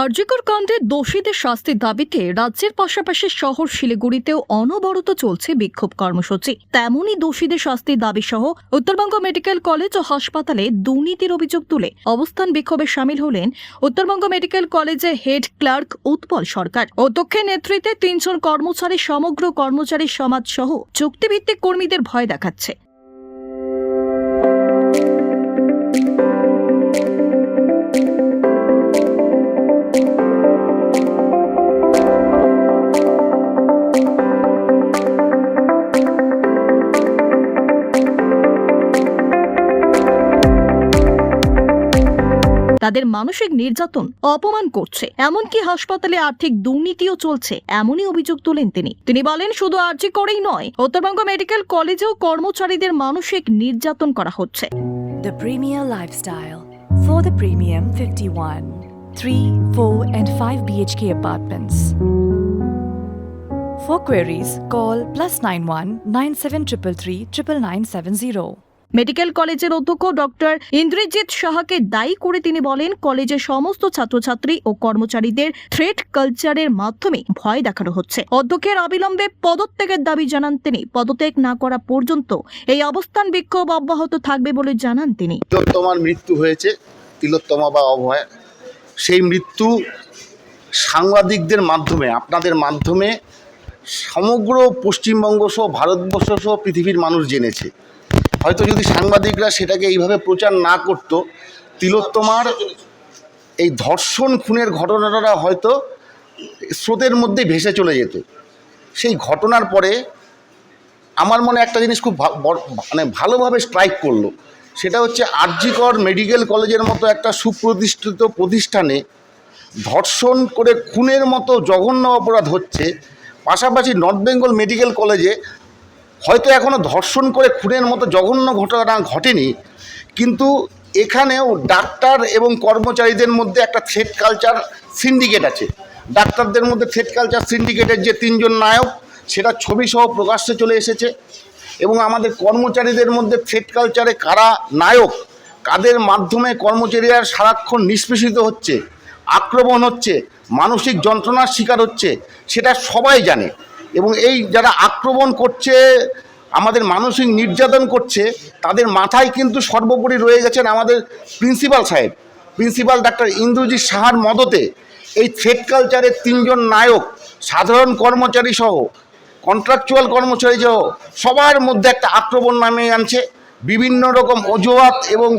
আরজিকর কাণ্ডে দোষীদের শাস্তির দাবিতে রাজ্যের পাশাপাশি শহর শিলিগুড়িতেও অনবরত চলছে বিক্ষোভ কর্মসূচি। তেমনই দোষীদের শাস্তির দাবি সহ উত্তরবঙ্গ মেডিকেল কলেজ ও হাসপাতালে দুর্নীতির অভিযোগ তুলে অবস্থান বিক্ষোভে সামিল হলেন উত্তরবঙ্গ মেডিকেল কলেজের হেড ক্লার্ক উৎপল সরকার অধ্যক্ষের নেতৃত্বে তিনজন কর্মচারী, সমগ্র কর্মচারী সমাজ সহ চুক্তিভিত্তিক কর্মীদের ভয় দেখাচ্ছে। তাদের মানসিক নির্যাতন অপমান করছে এমনকি হাসপাতালে আর্থিক দুর্নীতিও চলছে এমনই অভিযোগ তোলেন তিনি তিনি বলেন শুধু আর্জি করেই নয় উত্তরবঙ্গ মেডিকেল কলেজেও কর্মচারীদের মানসিক নির্যাতন করা হচ্ছে The Premier Lifestyle for the Premium 51. 3, 4, and 5 BHK apartments. For queries, call plus 91 9733 99970. Medical কলেজের অধ্যক্ষ ডক্টর ইন্দ্রজিৎ সাহাকে দায়ী করে তিনি বলেন, কলেজের সমস্ত ছাত্রছাত্রী ও কর্মচারীদের থ্রেট কালচারের মাধ্যমে ভয় দেখানো হচ্ছে। অধ্যক্ষের অবিলম্বে পদত্যাগের দাবি জানান তিনি। পদত্যাগ না করা পর্যন্ত এই অবস্থান বিক্ষোভ অব্যাহত থাকবে বলে জানান তিনি। তিলোত্তমার মৃত্যু হয়েছে, তিলোত্তমা বা অভয়। সেই মৃত্যু সাংবাদিকদের মাধ্যমে, আপনাদের মাধ্যমে সমগ্র পশ্চিমবঙ্গ সহ, ভারতবর্ষ সহ, পৃথিবীর মানুষ জেনেছে। হয়তো যদি সাংবাদিকরা সেটাকে এইভাবে প্রচার না করতো, তিলোত্তমার এই ধর্ষণ খুনের ঘটনাটা হয়তো স্রোতের মধ্যে ভেসে চলে যেত। সেই ঘটনার পরে আমার মনে একটা জিনিস খুব মানে ভালোভাবে স্ট্রাইক করল। সেটা হচ্ছে আরজিকর মেডিকেল কলেজের মতো একটা সুপ্রতিষ্ঠিত প্রতিষ্ঠানে ধর্ষণ করে খুনের মতো জঘন্য অপরাধ হচ্ছে। পাশাপাশি নর্থ বেঙ্গল মেডিকেল কলেজে হয়তো এখনও ধর্ষণ করে খুনের মতো জঘন্য ঘটনা ঘটেনি, কিন্তু এখানেও ডাক্তার এবং কর্মচারীদের মধ্যে একটা থ্রেড কালচার সিন্ডিকেট আছে। ডাক্তারদের মধ্যে থ্রেড কালচার সিন্ডিকেটের যে তিনজন নায়ক, সেটা ছবি সহ প্রকাশ্যে চলে এসেছে এবং আমাদের কর্মচারীদের মধ্যে থ্রেড কালচারে কারা নায়ক, কাদের মাধ্যমে কর্মচারীরা সারাক্ষণ নিষ্পেষিত হচ্ছে, আক্রমণ হচ্ছে, মানসিক যন্ত্রণার শিকার হচ্ছে, সেটা সবাই জানে। এবং এই যারা আক্রমণ করছে, আমাদের মানসিক নির্যাতন করছে, তাদের মাথায় কিন্তু সর্বোপরি রয়ে গেছেন আমাদের প্রিন্সিপাল সাহেব। প্রিন্সিপাল ডাক্তার ইন্দ্রজিৎ সাহার মদতে এই থ্রেড কালচারের তিনজন নায়ক, সাধারণ কর্মচারী সহ কন্ট্রাকচুয়াল কর্মচারী সহ, সবার মধ্যে একটা আক্রমণ নামে আনছে। বিভিন্ন রকম অজুহাত এবং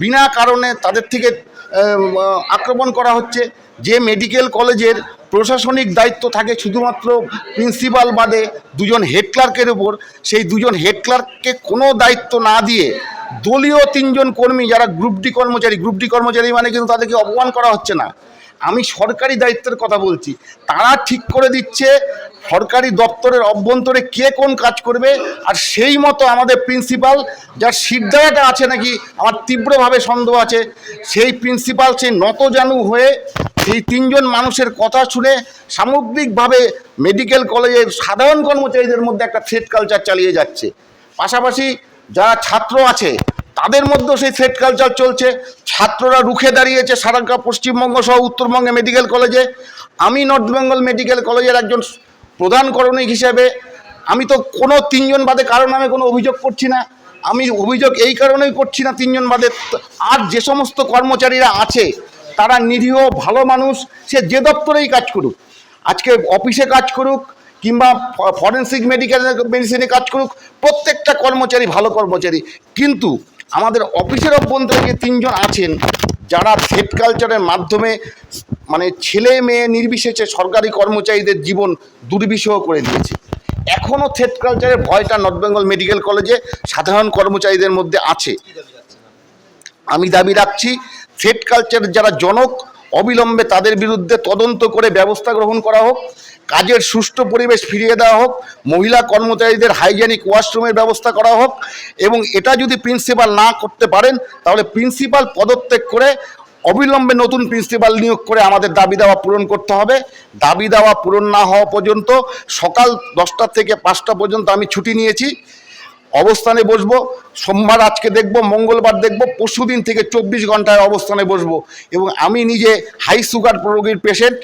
বিনা কারণে তাদের থেকে আক্রমণ করা হচ্ছে। যে মেডিকেল কলেজের প্রশাসনিক দায়িত্ব থাকে শুধুমাত্র প্রিন্সিপাল বাদে দুজন হেড ক্লার্কের উপর। সেই দুজন হেড ক্লার্ককে কোনো দায়িত্ব না দিয়ে দলীয় তিনজন কর্মী যারা গ্রুপ ডি কর্মচারী গ্রুপ ডি কর্মচারী মানে কিন্তু তাদেরকে অপমান করা হচ্ছে না। আমি সরকারি দায়িত্বের কথা বলছি। তারা ঠিক করে দিচ্ছে সরকারি দপ্তরের অভ্যন্তরে কে কোন কাজ করবে আর সেই মতো আমাদের প্রিন্সিপাল যার সিদ্ধারাটা আছে নাকি, আমার তীব্রভাবে সন্দেহ আছে, সেই প্রিন্সিপাল সেই নতজানু হয়ে এই তিনজন মানুষের কথা শুনে সামগ্রিকভাবে মেডিকেল কলেজের সাধারণ কর্মচারীদের মধ্যে একটা থ্রেড কালচার চালিয়ে যাচ্ছে। পাশাপাশি যারা ছাত্র আছে, তাদের মধ্যেও সেই থ্রেড কালচার চলছে। ছাত্ররা রুখে দাঁড়িয়েছে সারা পশ্চিমবঙ্গ সহ উত্তরবঙ্গে মেডিকেল কলেজে আমি নর্থ বেঙ্গল মেডিকেল কলেজের একজন প্রধান করণিক হিসেবে, আমি তো কোনো তিনজন বাদে কারও নামে কোনো অভিযোগ করছি না। আমি অভিযোগ এই কারণেই করছি না তিনজন বাদে। আর যে সমস্ত কর্মচারীরা আছে তারা নিরীহ, ভালো মানুষ, সে যে দপ্তরেই কাজ করুক। আজকে অফিসে কাজ করুক, কিংবা ফরেন্সিক মেডিকেল মেডিসিনে কাজ করুক, প্রত্যেকটা কর্মচারী ভালো কর্মচারী। কিন্তু আমাদের অফিসের অভ্যন্তরে যে তিনজন আছেন, যারা থ্রেড কালচারের মাধ্যমে মানে ছেলে মেয়ে নির্বিশেষে সরকারি কর্মচারীদের জীবন দুর্বিষহ করে দিয়েছে। এখনও থ্রেড কালচারের ভয়টা নর্থ বেঙ্গল মেডিকেল কলেজে সাধারণ কর্মচারীদের মধ্যে আছে। আমি দাবি রাখছি থ্রেড কালচারের যারা জনক, অবিলম্বে তাদের বিরুদ্ধে তদন্ত করে ব্যবস্থা গ্রহণ করা হোক, কাজের সুষ্ঠু পরিবেশ ফিরিয়ে দেওয়া হোক, মহিলা কর্মচারীদের হাইজেনিক ওয়াশরুমের ব্যবস্থা করা হোক এবং এটা যদি প্রিন্সিপাল না করতে পারেন, তাহলে প্রিন্সিপাল পদত্যাগ করে অবিলম্বে নতুন প্রিন্সিপাল নিয়োগ করে আমাদের দাবি দাওয়া পূরণ করতে হবে। দাবি দাওয়া পূরণ না হওয়া পর্যন্ত সকাল দশটা থেকে পাঁচটা পর্যন্ত আমি ছুটি নিয়েছি। অবস্থানে বসবো, সোমবার আজকে দেখব, মঙ্গলবার দেখব পরশু দিন থেকে চব্বিশ ঘন্টায় অবস্থানে বসবো। এবং আমি নিজে হাই সুগার রোগীর পেশেন্ট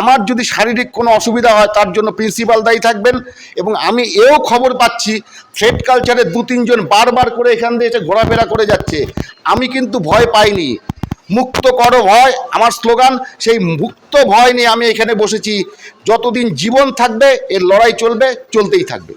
আমার যদি শারীরিক কোনো অসুবিধা হয় তার জন্য প্রিন্সিপাল দায়ী থাকবেন। এবং আমি এও খবর পাচ্ছি থ্রেড কালচারে দু তিনজন বারবার করে এখান দিয়ে এসে ঘোরাফেরা করে যাচ্ছে। আমি কিন্তু ভয় পাইনি। মুক্ত করো ভয়, আমার স্লোগান, সেই মুক্ত ভয় নিয়ে আমি এখানে বসেছি। যতদিন জীবন থাকবে, এর লড়াই চলবে, চলতেই থাকবে।